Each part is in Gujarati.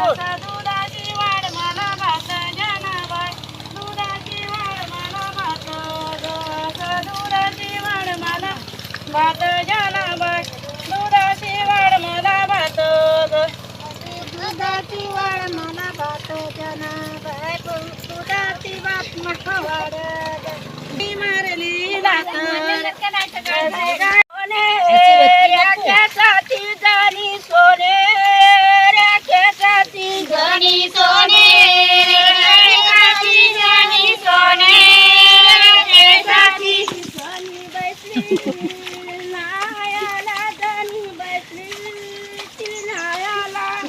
दुधाची वाढ मला भात जनाबाई. दुधाची वाढ मला भात दुधाची वाढ मला भात जनाबाई. दुधाची वाढ मला भात दुधाची वाढ मला भात जनाबाई. दुधाची वाढ मला वाढ मारली लाथर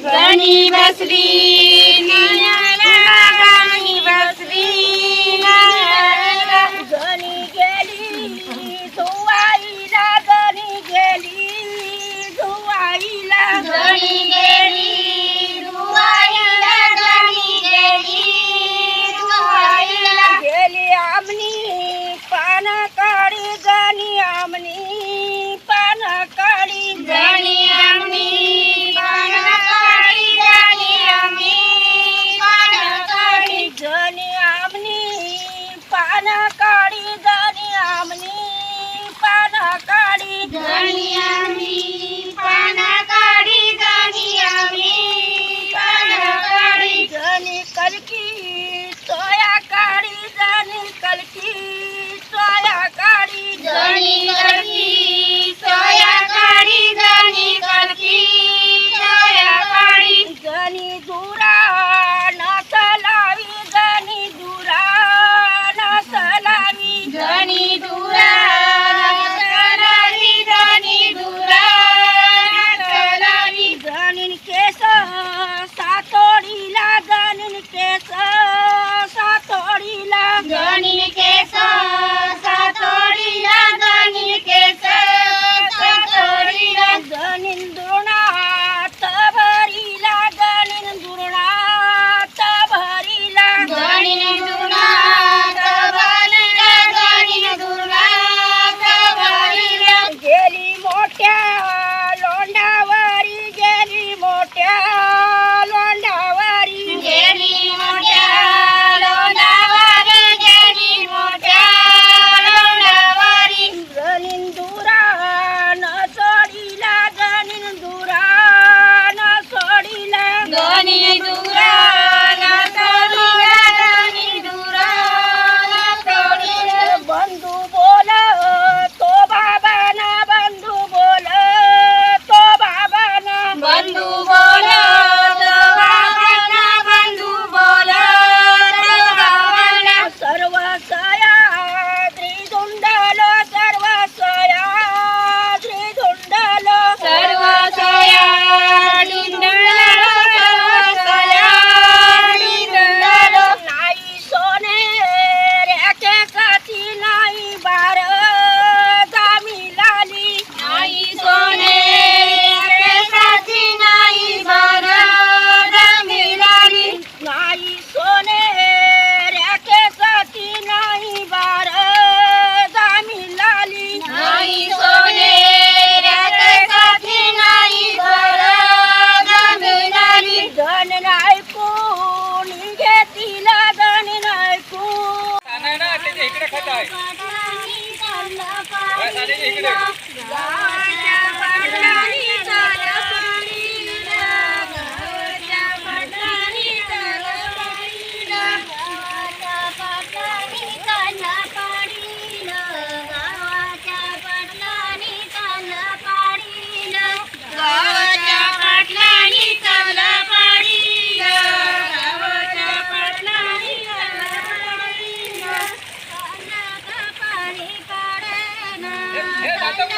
ઘણી બસરી ઘણી બસરી ઘણી ગેલી ધોવાઈલા ઘણી ગેલી ધોવાઈલા ઘણી ગેલી ધોવાઈલા ઘણી ગેલી ધોવાઈલા ગેલી આમની પાન કાળી ઘણી આમની પાન કાળી ઘણી સોયા કાળી જાની કલકી સોયા કાળી જાની કલકી સોયા કાળી જાની કલકી.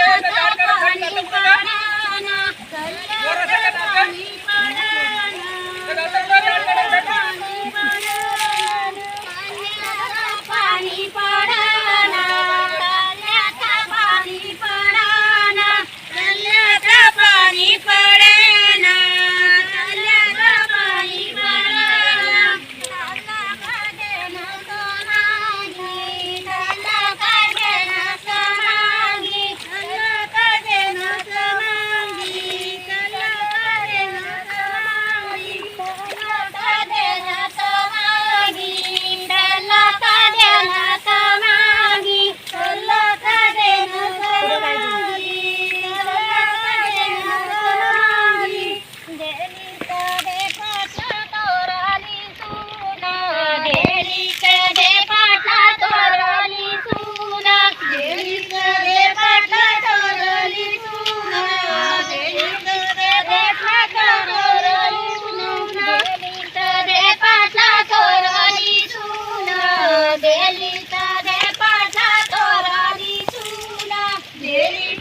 libertad. Yeah.